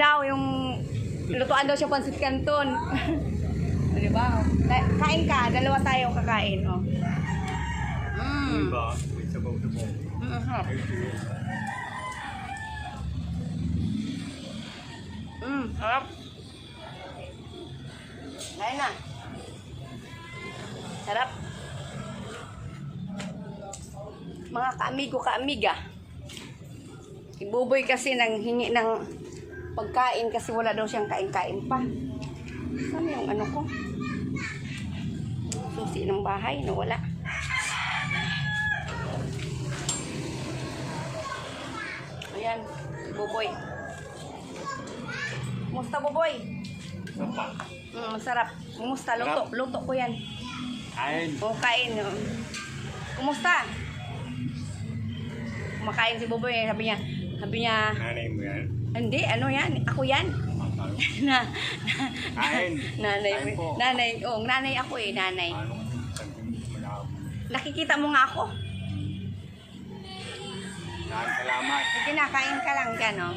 daw, yung lutuan daw siya pansit canton. o, di ba? Ka- Kain ka, dalawa tayo kakain, oh. Mm. Diba? May sabaw-sabaw. Mm, sarap. Mm, sarap. Kain na. Sarap. Mga kaamigo, kaamiga. Ibuboy kasi nang hingi ng pagkain kasi wala daw siyang kain-kain pa. Saan yung ano ko? Susi ng bahay na wala. Ayan, si Buboy. Kumusta, Buboy? Sapa. Mm, masarap. Kumusta? Luto. Luto ko yan. Kain. O, kain. oh. Kumusta? Kumakain si Buboy. eh. Sabi niya, sabi niya, Nanay mo yan. Hindi, ano yan? Ako yan. Makalo. na, Kain. nanay, Kain po. nanay, oh, nanay ako eh, nanay. Malabo? Nakikita mo nga ako. Maraming salamat. Sige na, kain ka lang dyan, oh.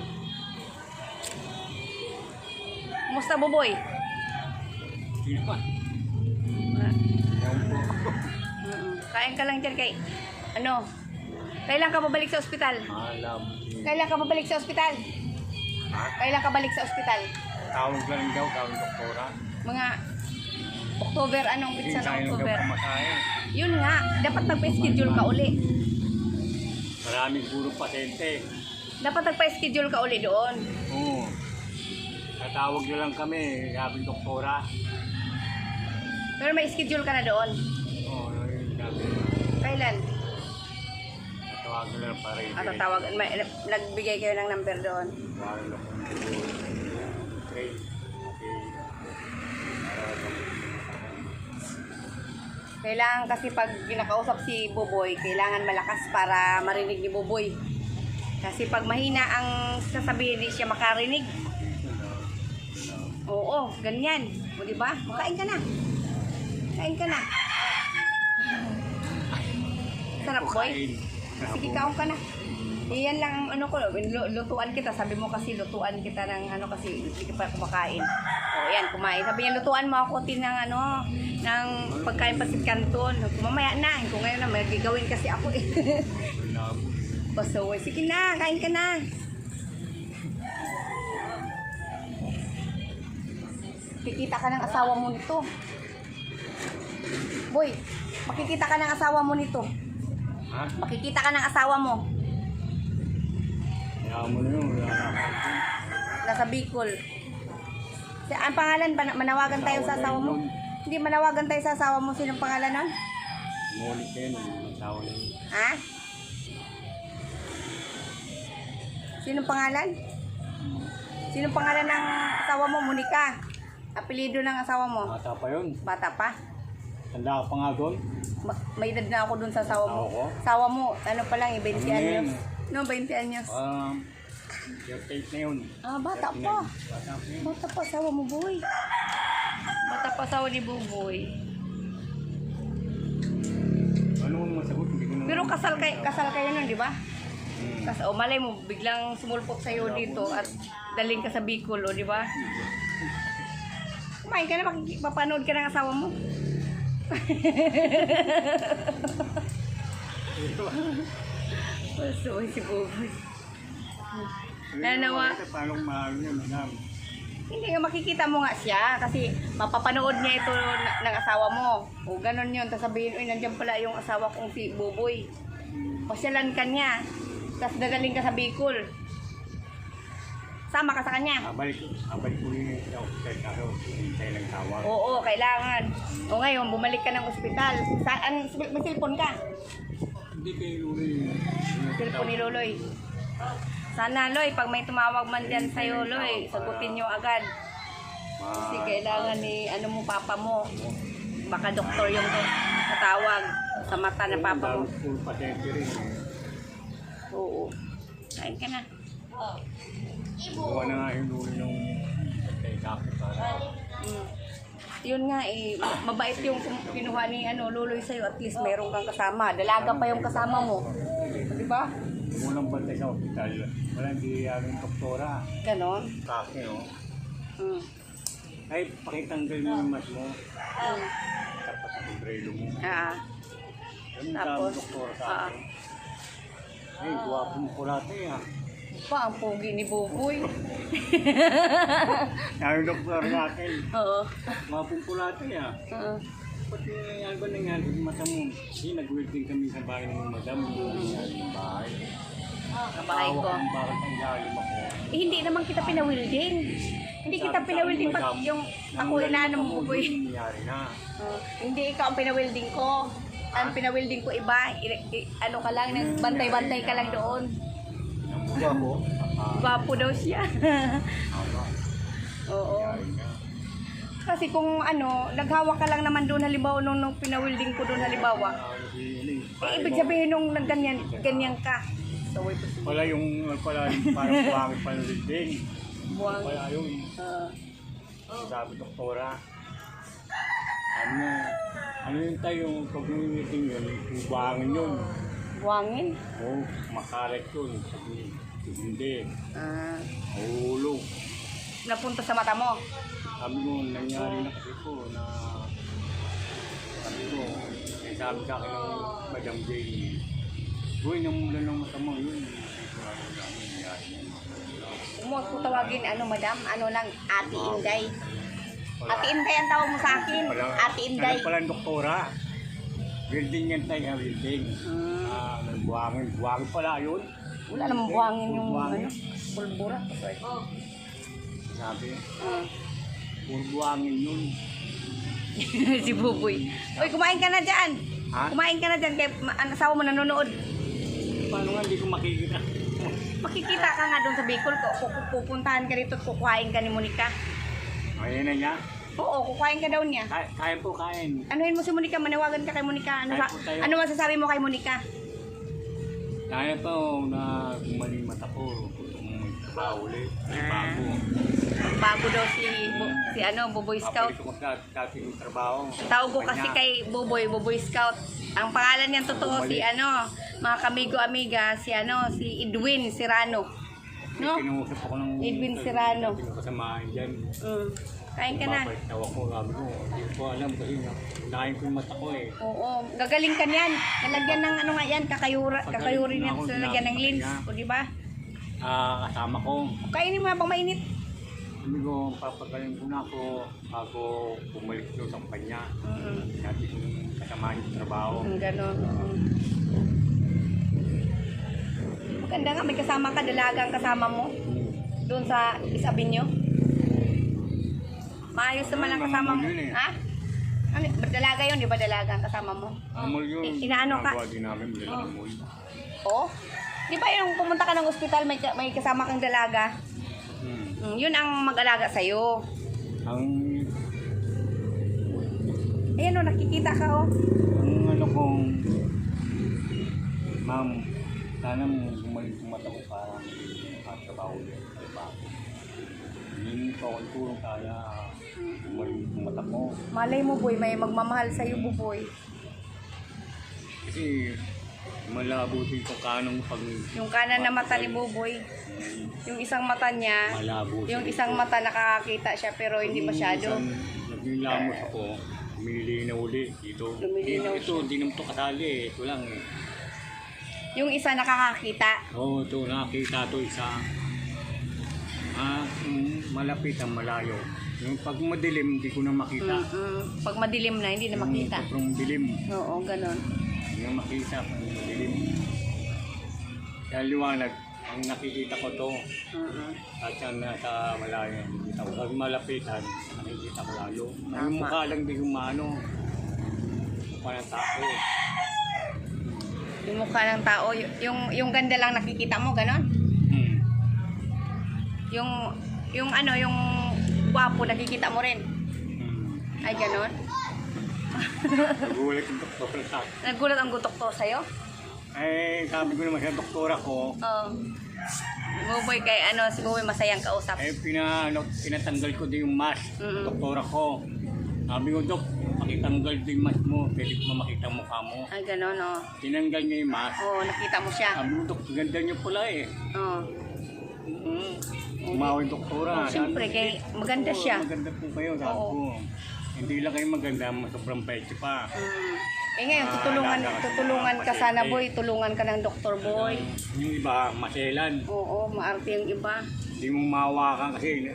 Kumusta, Buboy? Sino ba? Ah. Ewan po. Mm-mm. Kain ka lang dyan kay, ano, kailan ka babalik sa ospital? Alam. Kailan ka babalik sa ospital? Kailan ka balik sa ospital? Tawag lang daw, tawag doktora. Mga October, anong Hindi pizza ng tayo daw October? pamasahe. Yun nga, dapat nagpa-schedule ka uli. Maraming puro pasyente. Dapat nagpa-schedule ka uli doon. Oo. Tatawag na lang kami, sabi ng doktora. Pero may schedule ka na doon. Oo, yun sabi. Kailan? Tatawag na lang para At tatawag, may, nagbigay kayo ng number doon. Tawagan na kung Okay. Okay. Kailangan kasi pag kinakausap si Boboy, kailangan malakas para marinig ni Boboy. Kasi pag mahina ang sasabihin, di siya makarinig. Oo, ganyan. O di ba? Makain ka na. Kain ka na. Sarap, boy. Sige, kaon ka na. Iyan lang ang ano ko, lu- lutuan kita. Sabi mo kasi lutuan kita ng ano kasi hindi ka pa kumakain. O yan, kumain. Sabi niya, lutuan mo ako tin ng ano, ng pagkain pasit kanton. Mamaya na. Kung ngayon na, may gagawin kasi ako eh. Pasaway. Sige na, kain ka na. Kikita ka ng asawa mo nito. Boy, makikita ka ng asawa mo nito. Ha? Makikita ka ng asawa mo. Kaya mo na yun. Nasa Bicol. Si, ang pangalan, ba- manawagan tayo sa asawa mo? Hindi, manawagan tayo sa asawa mo. Sinong pangalan nun? Umulit kayo nung asawa yun. Ha? Sinong pangalan? Sinong pangalan ng asawa mo? Monica. Apelido ng asawa mo? Bata pa yun. Bata pa? Tanda ka pa nga doon. Ma- may edad na ako dun sa asawa mo. Ako? Asawa mo, ano pa lang, eh, 20 Ano yan? anyos. No, 20 anyos. Um, your tape na yun. Ah, bata 39. pa. Bata pa yun. Bata pa asawa mo, boy. Bata pa asawa ni Buboy. Ano mo masagot? Hindi ko na... Pero kasal kay kasal kayo nun, di ba? Hmm. Kas o malay mo biglang sumulpot sa iyo dito at daling ka sa Bicol, o di ba? Kumain ka na, makiki- mapanood ka ng asawa mo. Pasuwi si Buboy. Nanawa. Paano mahal niya, madam? Hindi nga makikita mo nga siya kasi mapapanood niya ito ng asawa mo. O ganun yun. Tapos sabihin, uy, nandiyan pala yung asawa kong si Buboy. Pasyalan ka niya. Tapos dadaling ka sa Bicol. Sama ka sa kanya. Abalik, abalik ko rin yung hospital kaso hintay lang tawag. Oo, kailangan. O ngayon, bumalik ka ng ospital. Saan? May cellphone ka? Hindi kayo rin. Cellphone ni Loloy. Sana, Loy, pag may tumawag man dyan sa'yo, Loy, sagutin nyo agad. Kasi kailangan ni, ano mo, papa mo. Baka doktor yung tatawag sa mata ng papa mo. Rin. Oo. Kain ka na. Gawa na nga yung dulo ng patay. Sakit para. Mm. Yun nga eh, mabait yung kinuha ni ano, Luloy sa'yo. At least meron kang kasama. Dalaga pa yung kasama mo. Di ba? Unang bantay sa ospital. Walang aming doktora. Ganon. Kasi, no? Mm. Ay, pakitanggal mo yung mas mo. Mm. Tapos ang umbrelo mo. Ah. Yung Tapos, doktora sa ah. akin. Ay, guwapo mo kulate ah. Pa, ang pogi ni Buboy. Yung doktor natin. Oo. Guwapo mo kulate ah. Oo. Pati ano ba nangyari sa mata mo? Hindi, nag-welding kami sa bahay ng madam. Yung nangyari ng bahay. Kabahay ko. Hawak ang bakit ang ilalim ako. Eh, hindi naman kita pinawilding. Hindi kita Sabi sa pinawilding akin, madam, yung ako nang inaano mo mo Buboy. Nangyari na. Oh, hindi ikaw ang pinawilding ko. Ang pinawilding ko iba, I- i- ano ka lang, nagbantay-bantay ka lang doon. Ah, Gwapo daw siya. Oo. Kasi kung ano, naghawak ka lang naman doon halimbawa nung, nung pinawilding ko doon halimbawa. Ah, eh, ibig sabihin nung nagganyan, ganyan ka. So, wait, Wala yung pala yung parang buwangit pa ng welding. buwang. Wala yun. Uh, Sabi doktora. Ano, ano yung tayo, pag welding yun, yung buwangin yun. Buwangin. Oo, makalat yun. Sabi, hindi. Ah, Mahulog. napunta sa mata mo. Sabi ko, nangyari na kasi ko na sabi ko, eh, sabi sa akin ng Madam Jane, Uy, namula ng mata mo yun. Umuot ko tawagin, ano madam, ano lang, Ate Inday. Ate Inday ang tawag mo sa akin. Ate Inday. Ano pala ang doktora? Building yan tayo, ha, building. Hmm. Ah, nagbuhangin. Buhangin pala yun. Wala namang buhangin yung Buhangin. ano, pulbura. Sabi, Ah. puro buhangin yun. si Buboy. Uy, kumain ka na dyan. Ha? Kumain ka na dyan kay ma- ang asawa mo nanonood. Paano nga hindi ko makikita? Makikita ka nga doon sa Bicol. Ku- Pupuntahan ka dito at kukuhain ka ni Monica. Ayan na niya. Oo, kukuhain ka daw niya. Kaya, kaya po kain. Anuhin mo si Monica, manawagan ka kay Monica. Ano, sa, po tayo. ano masasabi mo kay Monica? Kaya po na gumaling mata ko. Kung trabaho ulit. May Ah. bago. Bago daw si, Bu- si ano, Buboy Scout. Papalik ko sa dati trabaho. Tawag ko kasi Kanya. kay Buboy, Buboy Scout. Ang pangalan niyan totoo si Bumalik. ano, mga kamigo amiga, si ano, si Edwin Serrano. No? Kinuusap ako ng... Edwin Serrano. Kasamahan dyan. Mm. Kain ka na. Babalik daw ako. Sabi ko, hindi ko alam kasi nahin ko yung mata ko eh. Oo, gagaling ka niyan. Nalagyan ng ano nga yan, kakayura, kakayuri niyan sa lagyan ng lens. ko O di ba? Ah, kasama ko. Kainin mo habang mainit. Sabi ko, papagaling ko na ako bago bumalik doon sa kanya. Mm. Dati kong kasamahan yung trabaho. Mm, ganon. Mm. Maganda nga, may kasama ka, dalaga ang kasama mo. Doon sa Isabinyo. Maayos naman ang kasama mo. Yun eh. Ha? Ano, dalaga yun, di ba dalaga ang kasama mo? Amol yun. I- inaano ka? Nagawa din namin, dala amol. Oo. Di ba yung pumunta ka ng ospital, may, may kasama kang dalaga? Hmm. Mm, yun ang mag-alaga sa'yo. Ang, Ayan o, nakikita ka oh. o. ang ano kong, ma'am, sana mo bumalik yung mata ko para makatrabaho ulit. Diba? Hindi ko akong tulong kaya mata ko. Malay mo boy, may magmamahal sa'yo buboy. Kasi malabo din ko kanong pag Yung kanan na mata ni buboy. Yung isang mata niya, malabo. yung isang mata nakakakita siya pero hindi masyado. Naglilamos ako, lumili na uli dito. Lumilinaw ito, hindi naman ito kasali eh. Ito lang eh. Yung isa nakakakita. Oo, oh, ito nakita to isa. Ah, mm, malapit ang malayo. Yung pag madilim, hindi ko na makita. Mm-mm. Pag madilim na, hindi na makita. Yung sobrang dilim, Oo, ganon. hindi na makita pag madilim. Kaya liwanag, ang nakikita ko to, Mm-mm. at yung nasa malayo, nakikita ko. Pag malapitan, nakikita ko lalo. Tama. Yung mukha lang di kumano. Mukha ng tao. Yung mukha ng tao, y- yung, yung ganda lang nakikita mo, ganon. Hmm. Yung, yung ano, yung gwapo nakikita mo rin. Hmm. Ay, ganon. Nagulat yung doktor sa akin. Nagulat ang gutok to sa'yo? Eh, sabi ko naman sa doktora ko, Oo. Si Buboy kay ano, si Buboy masayang kausap. Eh, pina, ano, pinatanggal ko din yung mask. Mm. Doktora ko. Sabi ko, Dok, pakitanggal din yung mask mo. Pwede ko makita ang mukha mo. Ay, gano'n, oh. Tinanggal niya yung mask. Oo, nakita mo siya. Sabi ko, Dok, ganda niyo pula eh. Oo. Mm. Umawin doktora. Oh, siyempre, kay, maganda "Oo, siya. Maganda po kayo, sabi ko. Hindi lang kayo maganda, sobrang pwede pa. Mm. Eh ngayon, Ah, tutulungan, ka tutulungan mga ka sana, pasyente. boy. Tulungan ka ng doktor, boy. Yung iba, maselan. Oo, maarte yung iba. Hindi mo mawakan kasi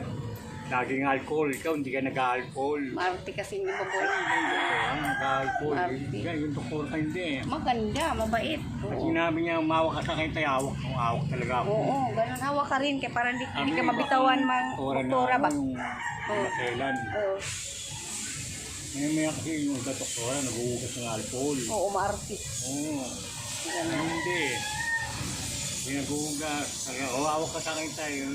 laging alcohol. Ikaw, hindi ka nag-alcohol. Maarte kasi yung iba, boy. Oo, nag-alcohol. Arte. Yan, yung doktor ka hindi eh. Maganda, mabait. Pag Oo. sinabi niya, umawak ka sa akin, tayo awak. Awak talaga ako. Oo, ganun. Hawa ka rin, kaya para hindi, hindi ka mabitawan mang doktora na doktora ba? ako, Yung Oo. maselan. Oo, Ngayon maya kasi yung iba doktora, nag-uugas ng alcohol. oo, maarte. Oo. Ganun. Hindi. Hindi nag-uugas. Talaga, oh, awak ka sa akin tayo.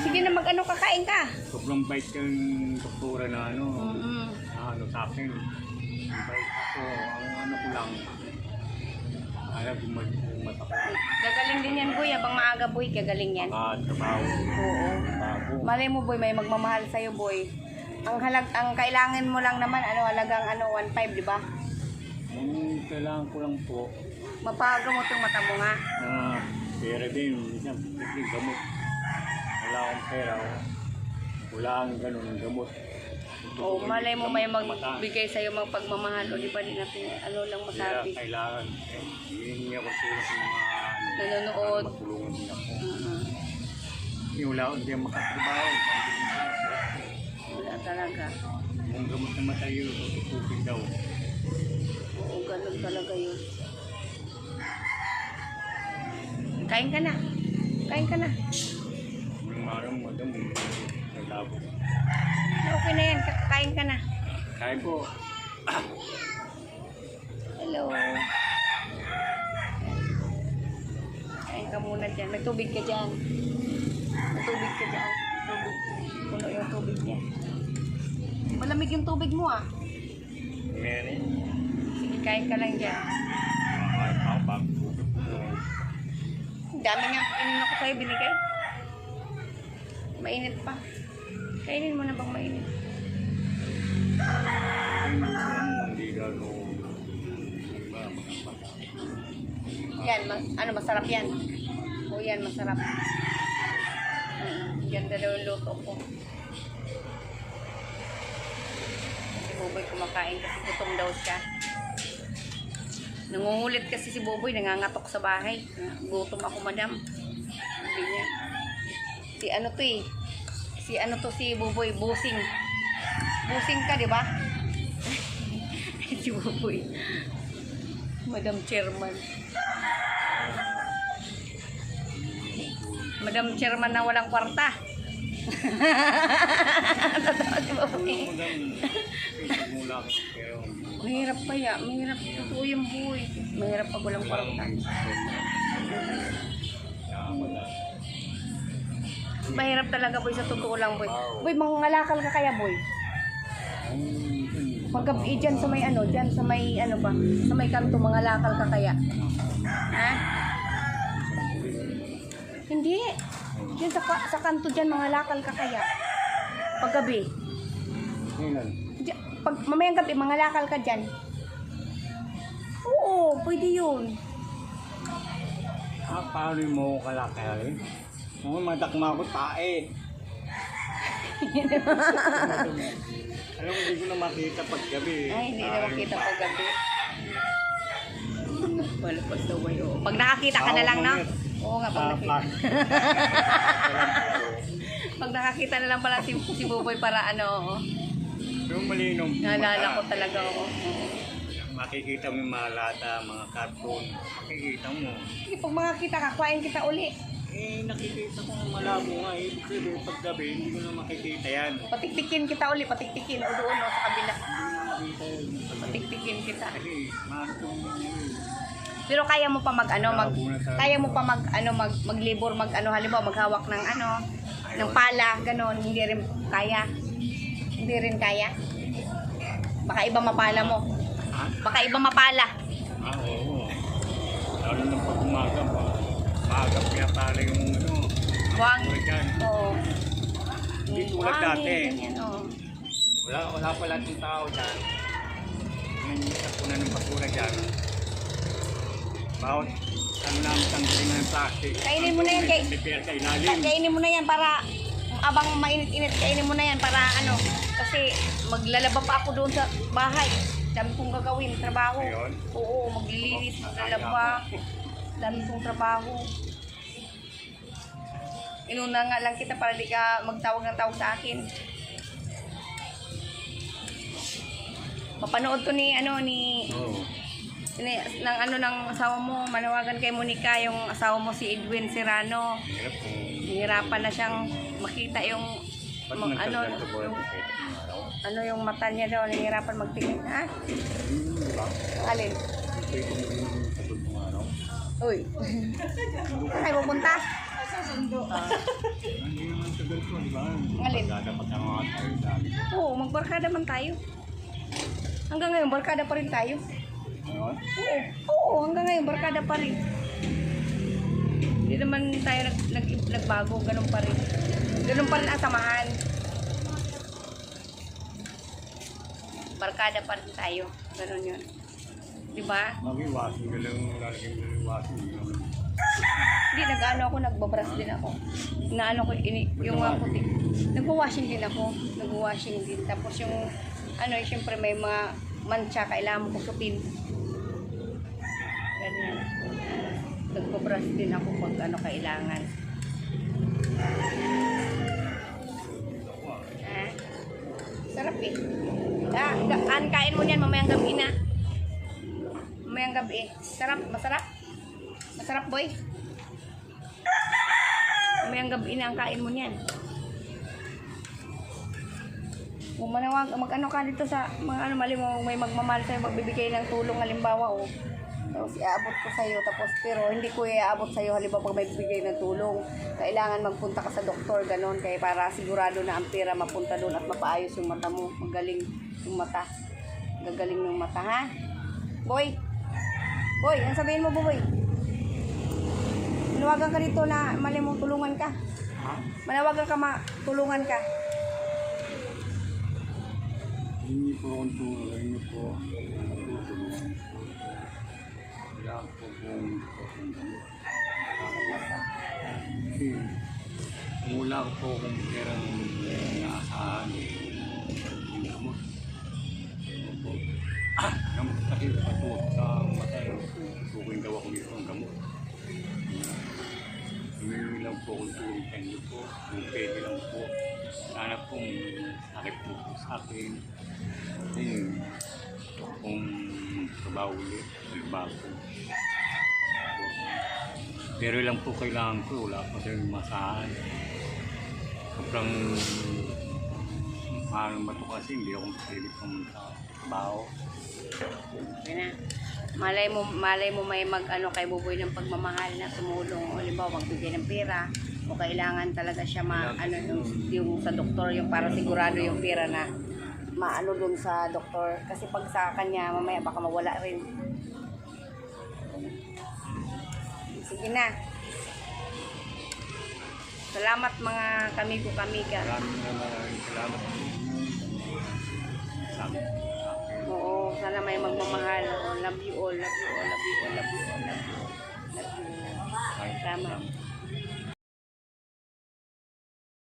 Sige na mag-ano, kakain ka. sobrang bait yung doktora na ano. Mm-mm. na ano sa akin. Bait ako. Ang ano ko lang. Alam ko matakot. Gagaling din yan, boy. Abang maaga, boy. Gagaling yan. Baka trabaho. Oo. Trabaho. Malay mo, boy, may magmamahal sa'yo, boy. Ang halag, ang kailangan mo lang naman, ano, halagang, ano, 1.5, di ba? Ang kailangan ko lang po Mapagamot yung mata mo nga. na pera din. Biglang gamot. Wala akong pera. Wala akong ganun, gamot. O, malay mo may magbigay sa'yo mga pagmamahal o di ba di natin ano lang Kaya masabi. kailangan. Eh, ako tulong sa mga ano. Nanonood. para Matulungan din ako. Mm-mm. Hindi wala akong hindi ako makatrabaho. Wala talaga. Kung gamot na matayo, tutupin daw. Oo, ganun talaga yun. Kain ka na. Kain ka na. Yung marang madam, nagtabo. Okay na yan. Ka- Kain ka na. Kaya po, Hello. Kain ka muna dyan. May tubig ka dyan. May tubig ka dyan. Tubig. Puno yung tubig niya. Malamig yung tubig mo ah. meron. Sige, kain ka lang dyan. Bago. Ang dami nga ininom ko sa'yo binigay. Mainit pa. Kainin mo na bang mainit? Yan, ma- ano, masarap yan. O yan, masarap. Mm, ganda daw yung luto ko. Si Boboy kumakain kasi gutom daw siya. Nangungulit kasi si Boboy, nangangatok sa bahay. Gutom ako, madam. Sabi niya. Si ano to eh. Si ano to si Boboy, busing. Busing ka, di ba? si Boboy. Madam Chairman. Madam Chairman na walang kwarta. Totoo si pera. Mahirap pa ya. Mahirap. Totoo yung buhay. Mahirap pag walang kwarta. Mahirap talaga boy sa totoo lang boy. Boy, mangalakal ka kaya boy. Magabi dyan sa may ano, dyan sa may ano ba, sa may kanto, mangalakal ka kaya. Ha? Hindi. Dyan sa, sa kanto dyan, mangalakal ka kaya. Paggabi. Diyan, pag mamayang gabi, mangalakal ka dyan. Oo, pwede yun. ah, paano mo kalakay? Oo, madakma ko tae. Alam mo, hindi ko na makita pag gabi. Ay, hindi na makita pag gabi. Wala pa sa way. oo. Pag nakakita ka na lang, no? Oo nga, pag nakita. Pag nakakita na lang pala si, si Buboy para ano, oo. Yung malinaw. Naalala ko talaga, oo. Makikita mo yung mga lata, mga cartoon. Makikita mo. Sige, pag makakita ka, kuhain kita uli. Eh, nakikita ko ng malabo nga. Eh, kasi pag gabi, hindi ko na makikita yan. Patiktikin kita uli, patiktikin. O doon, o, sa kabila. Hindi ko na makita yun. Patiktikin kita. Kasi. Pero kaya mo pa mag ano, mag kaya mo pa mag ano, mag maglibor, mag ano, halimbawa maghawak ng ano, ng pala, ganon, hindi rin kaya. Hindi rin kaya. Baka iba mapala mo. Baka iba mapala. Ah, oo. Lalo na pag umaga pa. Maaga pinapala yung ano, Buwang. yan. Oo. Hindi Yung tulad dati. ganyan, oo. Wala, wala pa lahat ng tao dyan. Nangyayat ko na ng basura dyan. Bawat ano namin tanggalin na ng plastic. Kainin mo na yan, kay-. Kainin mo na yan para abang mainit-init, kainin mo na yan para ano. Kasi maglalaba pa ako doon sa bahay. Dami kong gagawin, trabaho. Ayun. Oo, maglilinis, maglalaba. Dami kong trabaho. Inuna nga lang kita para di ka magtawag ng tawag sa akin. Mapanood to ni ano ni Oo. ni, ng ano ng asawa mo, manawagan kay Monica yung asawa mo si Edwin Serrano. Hirap kung Hihirapan na siyang makita yung mag- ano yung, ano yung mata niya daw, nahihirapan magtingin. Ha? Hmm? Alin? Uy. Kayo pupunta? Ba? Alin? Oo, magbarkada man tayo. Hanggang ngayon, barkada pa rin tayo. Oo, oo hanggang ngayon, barkada pa rin. Hindi naman tayo nag, nag, nagbago, ganun pa rin. Ganun pa rin ang samahan. Barkada pa rin tayo. Ganun yun. Di ba? Mag-iwasin ka lang, lalagyan mo ng iwasin. Hindi, nag-ano ako, nagbabras din ako. Naano ko, ini, yung mga puti. Nagwa-washing din ako. Nagwa-washing din. Tapos yung, ano, eh, syempre may mga mancha, kailangan mo kusupin. Ganyan. Nagbabras din ako pag ano kailangan. Ah, sarap eh. Ah, kain mo niyan mamayang gabi na. Mamayang gabi. Sarap, masarap. Masarap boy. Mamayang gabi na ang kain mo niyan. Kung manawag, mag-ano ka dito sa mga ano, mali mo, may magmamahal sa'yo, magbibigay ng tulong, halimbawa, oh. Tapos iaabot ko sa'yo, tapos pero hindi ko iaabot sa'yo, halimbawa pag may bibigay ng tulong, kailangan magpunta ka sa doktor, ganon, kaya para sigurado na ang pera mapunta doon at mapaayos yung mata mo, magaling yung mata. Gagaling yung mata, ha? Boy! Boy, ano sabihin mo, boy? Manawagan ka dito na mali mo tulungan ka. Ha? Manawagan ka ma tulungan ka. Hindi po akong tulong, hindi po tutulungan. Wala po kung Kasi wala po akong pera ng naasahan. Yung gamot. Gamot kasi pato sa mata. Tukuin daw ako dito ang gamot. Humingi lang po akong tulong sa po. Kung pwede lang po. Sana pong sakit po po sa akin. Ayun. Kung trabaho ulit. Trabaho. Pero lang po kailangan ko. Wala pa siyang masahan. Sobrang mahal ba ito kasi hindi ako pwede pumunta sa trabaho. Yan na. Malay mo, malay mo may mag ano kay Buboy ng pagmamahal na tumulong o halimbawa magbigay ng pera o kailangan talaga siya ma ano yung, yung sa doktor yung para sigurado yung pera na maano dun sa doktor kasi pag sa kanya mamaya baka mawala rin. Sige na. Salamat mga kamigo kamiga. Maraming maraming salamat Sana may magmamahal. Love you all, love you all, love you all, love you all, love you all. Love you all. Tama.